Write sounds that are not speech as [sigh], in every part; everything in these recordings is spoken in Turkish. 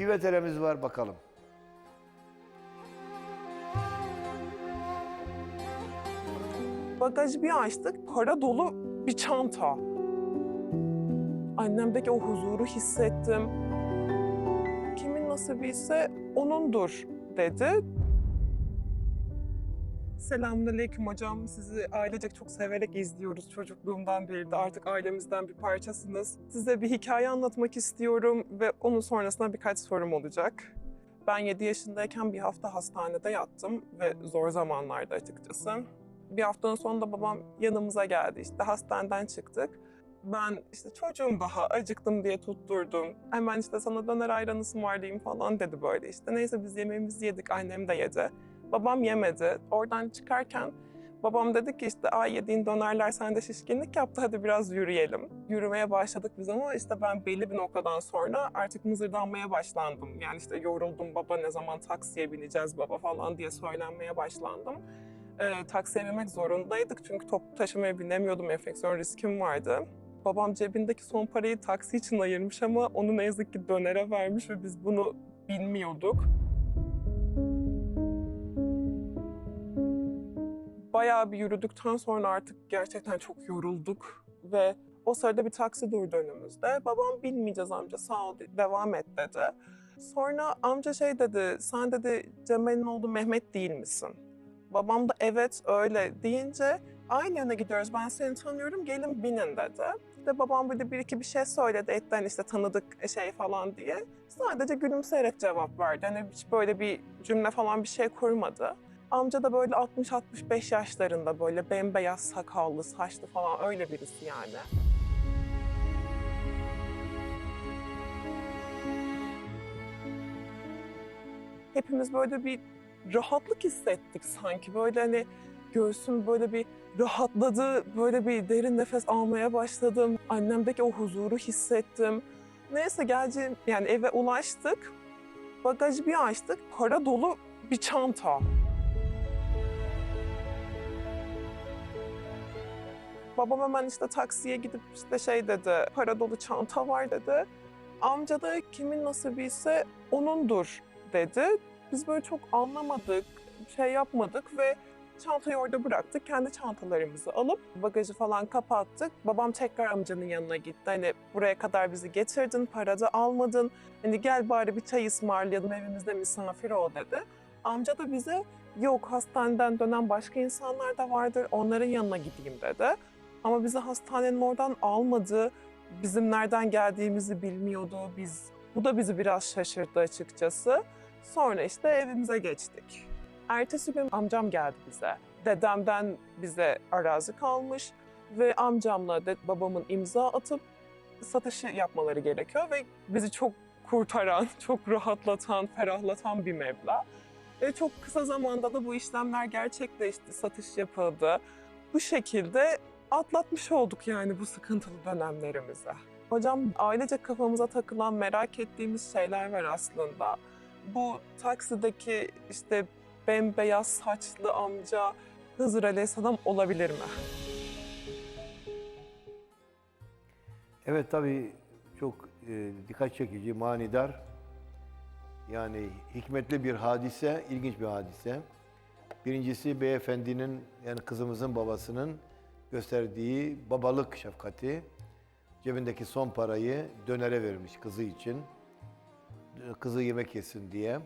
Bir veteremiz var bakalım. Bagajı bir açtık, para dolu bir çanta. Annemdeki o huzuru hissettim. Kimin nasibiyse onundur dedi. Selamünaleyküm hocam. Sizi ailecek çok severek izliyoruz çocukluğumdan beri de artık ailemizden bir parçasınız. Size bir hikaye anlatmak istiyorum ve onun sonrasında birkaç sorum olacak. Ben 7 yaşındayken bir hafta hastanede yattım ve zor zamanlarda açıkçası. Bir haftanın sonunda babam yanımıza geldi. İşte hastaneden çıktık. Ben işte çocuğum daha acıktım diye tutturdum. Hemen işte sana döner ayran ısmarlayayım falan dedi böyle işte. Neyse biz yemeğimizi yedik annem de yedi. Babam yemedi. Oradan çıkarken babam dedi ki işte ay yediğin dönerler sende şişkinlik yaptı hadi biraz yürüyelim. Yürümeye başladık biz ama işte ben belli bir noktadan sonra artık mızırdanmaya başlandım. Yani işte yoruldum baba ne zaman taksiye bineceğiz baba falan diye söylenmeye başlandım e, taksiye binmek zorundaydık çünkü toplu taşımaya binemiyordum, enfeksiyon riskim vardı. Babam cebindeki son parayı taksi için ayırmış ama onu ne yazık ki dönere vermiş ve biz bunu bilmiyorduk. Bayağı bir yürüdükten sonra artık gerçekten çok yorulduk ve o sırada bir taksi durdu önümüzde. Babam bilmeyeceğiz amca sağ ol devam et dedi. Sonra amca şey dedi, sen dedi Cemal'in oğlu Mehmet değil misin? Babam da evet öyle deyince aynı yöne gidiyoruz ben seni tanıyorum gelin binin dedi. İşte babam böyle bir iki bir şey söyledi etten işte tanıdık şey falan diye. Sadece gülümseyerek cevap verdi. Hani hiç böyle bir cümle falan bir şey kurmadı. Amca da böyle 60-65 yaşlarında böyle bembeyaz sakallı, saçlı falan öyle birisi yani. Hepimiz böyle bir rahatlık hissettik sanki. Böyle hani göğsüm böyle bir rahatladı. Böyle bir derin nefes almaya başladım. Annemdeki o huzuru hissettim. Neyse geldi yani eve ulaştık. Bagajı bir açtık. Para dolu bir çanta. Babam hemen işte taksiye gidip işte şey dedi. Para dolu çanta var dedi. Amca da kimin nasibiyse onundur dedi. Biz böyle çok anlamadık, şey yapmadık ve çantayı orada bıraktık. Kendi çantalarımızı alıp bagajı falan kapattık. Babam tekrar amcanın yanına gitti. Hani buraya kadar bizi getirdin, para da almadın. Hani gel bari bir çay ısmarlayalım, evimizde misafir ol dedi. Amca da bize yok hastaneden dönen başka insanlar da vardır, onların yanına gideyim dedi. Ama bizi hastanenin oradan almadı. Bizim nereden geldiğimizi bilmiyordu. Biz bu da bizi biraz şaşırttı açıkçası. Sonra işte evimize geçtik. Ertesi gün amcam geldi bize. Dedemden bize arazi kalmış ve amcamla de babamın imza atıp satışı yapmaları gerekiyor ve bizi çok kurtaran, [laughs] çok rahatlatan, ferahlatan bir meblağ. E, çok kısa zamanda da bu işlemler gerçekleşti, satış yapıldı. Bu şekilde atlatmış olduk yani bu sıkıntılı dönemlerimizi. Hocam ailece kafamıza takılan merak ettiğimiz şeyler var aslında bu taksideki işte bembeyaz saçlı amca Hızır Aleyhisselam olabilir mi? Evet tabii çok e, dikkat çekici, manidar. Yani hikmetli bir hadise, ilginç bir hadise. Birincisi beyefendinin yani kızımızın babasının gösterdiği babalık şefkati. Cebindeki son parayı dönere vermiş kızı için. Kızı yemek yesin diye. Ee,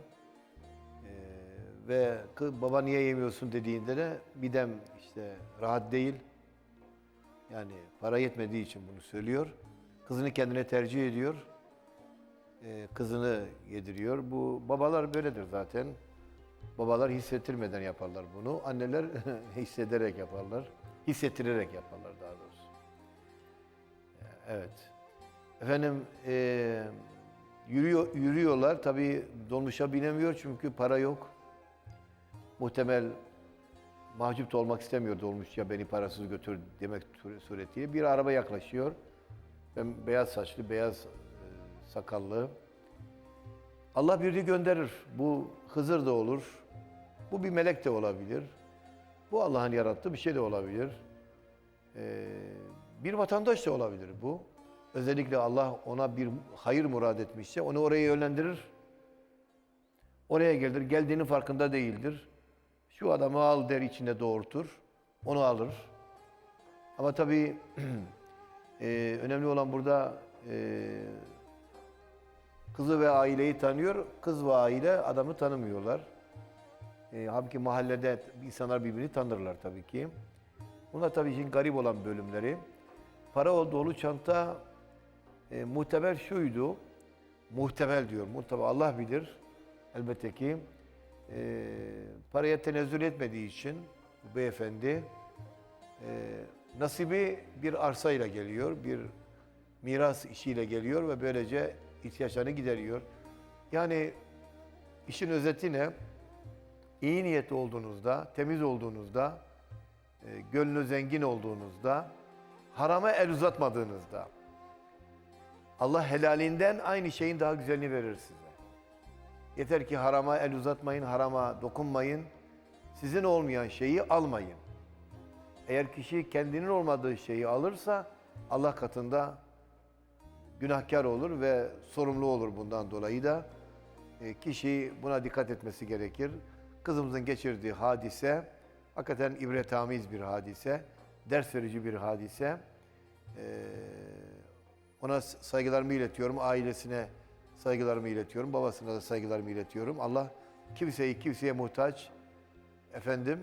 ve baba niye yemiyorsun dediğinde de midem işte rahat değil. Yani para yetmediği için bunu söylüyor. Kızını kendine tercih ediyor. Ee, kızını yediriyor. Bu babalar böyledir zaten. Babalar hissettirmeden yaparlar bunu. Anneler [laughs] hissederek yaparlar. Hissettirerek yaparlar daha doğrusu. Evet. Efendim eee Yürüyor, yürüyorlar. Tabii dolmuşa binemiyor çünkü para yok. Muhtemel mahcup da olmak istemiyor dolmuş ya beni parasız götür demek suretiyle. Bir araba yaklaşıyor. Ben beyaz saçlı, beyaz e, sakallı. Allah birini gönderir. Bu Hızır da olur. Bu bir melek de olabilir. Bu Allah'ın yarattığı bir şey de olabilir. Ee, bir vatandaş da olabilir bu. Özellikle Allah ona bir hayır murad etmişse onu oraya yönlendirir. Oraya gelir, geldiğinin farkında değildir. Şu adamı al der içinde doğurtur. Onu alır. Ama tabii [clears throat] e, önemli olan burada e, kızı ve aileyi tanıyor. Kız ve aile adamı tanımıyorlar. E, halbuki mahallede insanlar birbirini tanırlar tabii ki. Bunlar tabii işin garip olan bölümleri. Para o dolu çanta e, muhtemel şuydu. Muhtemel diyor. Muhtemel Allah bilir. Elbette ki e, paraya tenezzül etmediği için bu beyefendi e, nasibi bir arsayla geliyor. Bir miras işiyle geliyor ve böylece ihtiyaçlarını gideriyor. Yani işin özeti ne? İyi niyetli olduğunuzda, temiz olduğunuzda, e, gönlü zengin olduğunuzda, harama el uzatmadığınızda, Allah helalinden aynı şeyin daha güzelini verir size. Yeter ki harama el uzatmayın, harama dokunmayın. Sizin olmayan şeyi almayın. Eğer kişi kendinin olmadığı şeyi alırsa Allah katında günahkar olur ve sorumlu olur bundan dolayı da e, kişi buna dikkat etmesi gerekir. Kızımızın geçirdiği hadise hakikaten ibretamiz bir hadise, ders verici bir hadise. Ee, ona saygılarımı iletiyorum, ailesine saygılarımı iletiyorum, babasına da saygılarımı iletiyorum. Allah kimseyi kimseye muhtaç efendim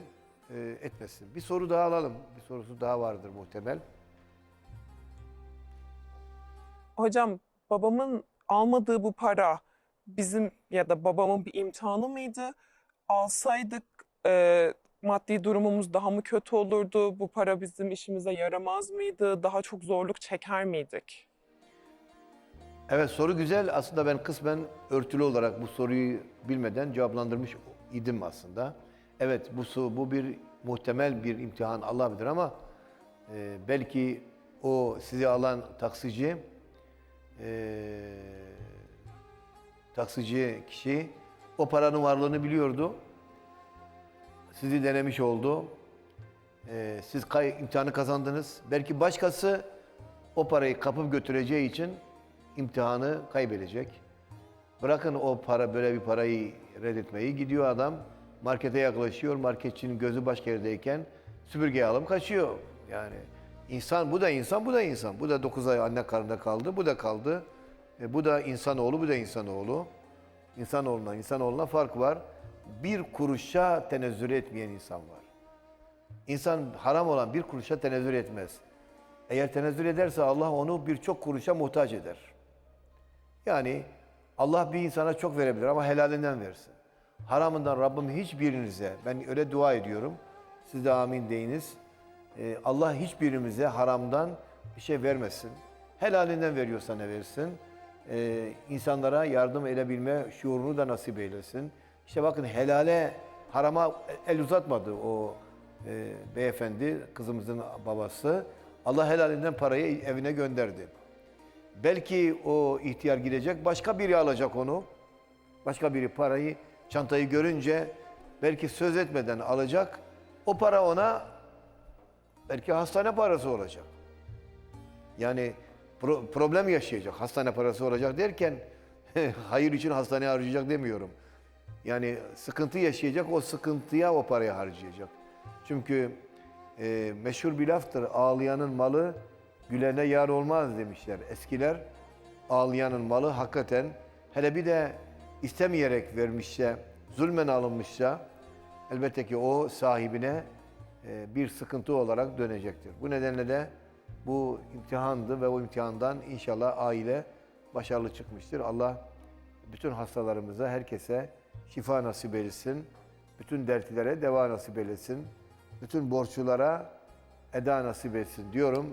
e, etmesin. Bir soru daha alalım. Bir sorusu daha vardır muhtemel. Hocam babamın almadığı bu para bizim ya da babamın bir imtihanı mıydı? Alsaydık e, maddi durumumuz daha mı kötü olurdu? Bu para bizim işimize yaramaz mıydı? Daha çok zorluk çeker miydik? Evet soru güzel. Aslında ben kısmen örtülü olarak bu soruyu bilmeden cevaplandırmış idim aslında. Evet bu su- bu bir muhtemel bir imtihan Allah bilir ama e, belki o sizi alan taksici e, taksici kişi o paranın varlığını biliyordu. Sizi denemiş oldu. E, siz kay, imtihanı kazandınız. Belki başkası o parayı kapıp götüreceği için imtihanı kaybedecek. Bırakın o para böyle bir parayı reddetmeyi gidiyor adam markete yaklaşıyor. Marketçinin gözü başka yerdeyken süpürgeyi alıp kaçıyor. Yani insan bu da insan bu da insan. Bu da 9 ay anne karnında kaldı. Bu da kaldı. E, bu da insanoğlu bu da insanoğlu. İnsanoğluna insanoğluna fark var. Bir kuruşa tenezzül etmeyen insan var. İnsan haram olan bir kuruşa tenezzül etmez. Eğer tenezzül ederse Allah onu birçok kuruşa muhtaç eder. Yani Allah bir insana çok verebilir ama helalinden versin. Haramından Rabbim hiçbirinize, ben öyle dua ediyorum, siz de amin deyiniz. Ee, Allah hiçbirimize haramdan bir şey vermesin. Helalinden veriyorsa ne versin. Ee, insanlara yardım edebilme şuurunu da nasip eylesin. İşte bakın helale, harama el uzatmadı o e, beyefendi, kızımızın babası. Allah helalinden parayı evine gönderdi. Belki o ihtiyar gidecek, başka biri alacak onu. Başka biri parayı, çantayı görünce belki söz etmeden alacak. O para ona belki hastane parası olacak. Yani pro- problem yaşayacak. Hastane parası olacak derken [laughs] hayır için hastaneye harcayacak demiyorum. Yani sıkıntı yaşayacak, o sıkıntıya o parayı harcayacak. Çünkü e, meşhur bir laftır, ağlayanın malı gülene yar olmaz demişler eskiler. Ağlayanın malı hakikaten hele bir de istemeyerek vermişse, zulmen alınmışsa elbette ki o sahibine e, bir sıkıntı olarak dönecektir. Bu nedenle de bu imtihandı ve o imtihandan inşallah aile başarılı çıkmıştır. Allah bütün hastalarımıza, herkese şifa nasip eylesin. Bütün dertlere deva nasip eylesin. Bütün borçlulara eda nasip etsin diyorum.